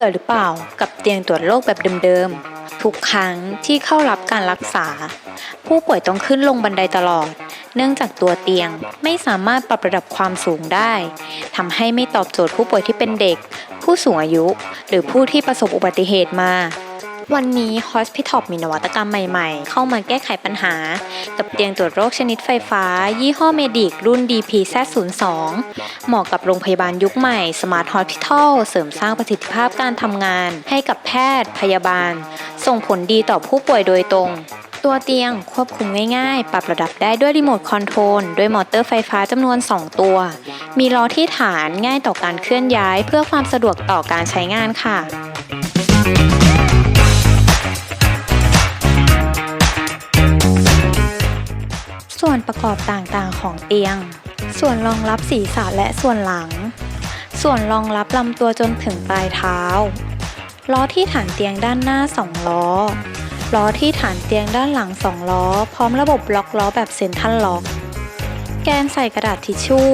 เกิดหรือเปล่ากับเตียงตรวจโรคแบบเดิมๆ ทุกครั้งที่เข้ารับการรักษา ผู้ป่วยต้องขึ้นลงบันไดตลอด เนื่องจากตัวเตียงไม่สามารถปรับระดับความสูงได้ทำให้ไม่ตอบโจทย์ผู้ป่วยที่เป็นเด็ก ผู้สูงอายุ หรือผู้ที่ประสบอุบัติเหตุมา วันนี้ Hospital มีนวัตกรรมใหม่ๆ เข้ามาแก้ไขปัญหา กับเตียงตรวจโรคชนิดไฟฟ้า ยี่ห้อเมดิกรุ่น DPZ02 เหมาะกับโรงพยาบาลยุคใหม่ Smart Hospital เสริมสร้างประสิทธิภาพการทำงาน ให้กับแพทย์ พยาบาล ส่งผลดีต่อผู้ป่วยโดยตรง ตัวเตียงควบคุมง่ายๆ ปรับระดับได้ด้วยรีโมทคอนโทรลด้วยมอเตอร์ไฟฟ้าจำนวน 2 ตัว มีล้อที่ฐานง่ายต่อการเคลื่อนย้าย เพื่อความสะดวกต่อการใช้งานค่ะ ส่วนประกอบต่างๆของเตียง ส่วนรองรับศีรษะและส่วนหลัง ส่วนรองรับลำตัวจนถึงปลายเท้า ล้อที่ฐานเตียงด้านหน้า 2 ล้อ ล้อที่ฐานเตียงด้านหลัง 2 ล้อ พร้อมระบบล็อกล้อแบบเซ็นทรัลล็อก แกนใส่กระดาษทิชชู่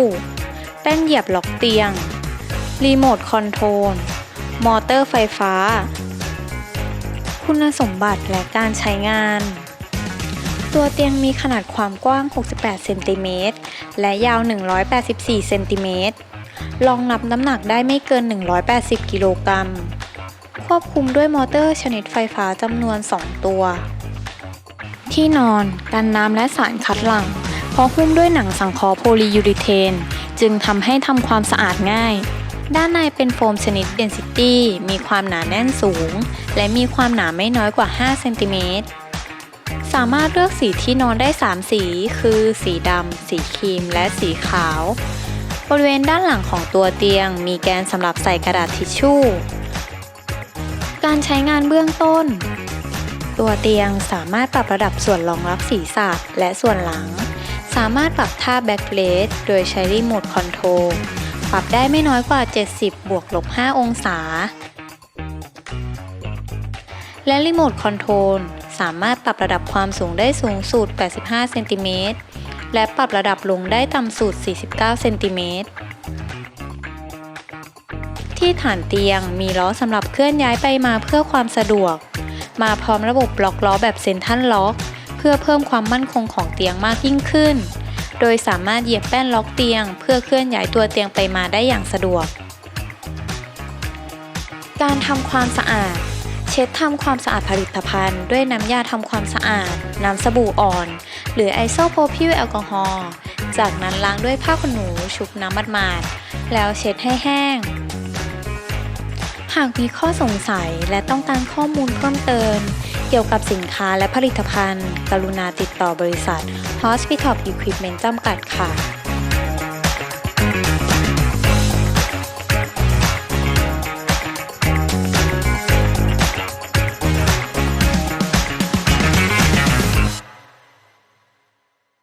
แป้นเหยียบล็อกเตียง รีโมทคอนโทรล มอเตอร์ไฟฟ้า คุณสมบัติและการใช้งาน ตัวเตียงมีขนาดความกว้าง 68 เซนติเมตร และยาว 184 เซนติเมตร รองรับน้ำหนักได้ไม่เกิน 180 กิโลกรัม ควบคุมด้วยมอเตอร์ชนิดไฟฟ้าจำนวน 2 ตัว ที่นอน กันน้ำและสารคัดหลั่ง เพราะหุ้มด้วยหนังสังเคราะห์โพลียูริเทน จึงทำให้ทำความสะอาดง่าย ด้านในเป็นโฟมชนิดเดนซิตี้ มีความหนาแน่นสูง และมีความหนาไม่น้อยกว่า 5 เซนติเมตร สามารถเลือกสีที่นอนได้ 3 สี คือสีดำ สีครีม และสีขาว บริเวณด้านหลังของตัวเตียง มีแกนสำหรับใส่กระดาษทิชชู่ การใช้งานเบื้องต้น ตัวเตียงสามารถปรับระดับส่วนรองรับศีรษะและส่วนหลัง สามารถปรับท่าแบ็คเลสโดยใช้รีโมทคอนโทรล ปรับได้ไม่น้อยกว่า 70 บวกลบ 5 องศา และรีโมทคอนโทรล สามารถปรับระดับความสูงได้สูงสุด 85 เซนติเมตร และปรับระดับลงได้ต่ำสุด 49 เซนติเมตร ที่ฐานเตียงมีล้อสำหรับเคลื่อนย้ายไปมาเพื่อความสะดวก มาพร้อมระบบล็อกล้อแบบเซนทัลล็อก เพื่อเพิ่มความมั่นคงของเตียงมากยิ่งขึ้น โดยสามารถเหยียบแป้นล็อกเตียง เพื่อเคลื่อนย้ายตัวเตียงไปมาได้อย่างสะดวก การทำความสะอาด เช็ดทำความสะอาดผลิตภัณฑ์ ด้วยน้ำยาทำความสะอาด น้ำสบู่อ่อน หรือไอโซโพพิลแอลกอฮอล์จากนั้นล้างด้วยผ้าขนหนูชุบน้ำหมาดๆแล้วเช็ดให้แห้ง หากมีข้อสงสัยและต้องการข้อมูลเพิ่มเติม เกี่ยวกับสินค้าและผลิตภัณฑ์ กรุณาติดต่อบริษัท Hospital Equipment จำกัดค่ะ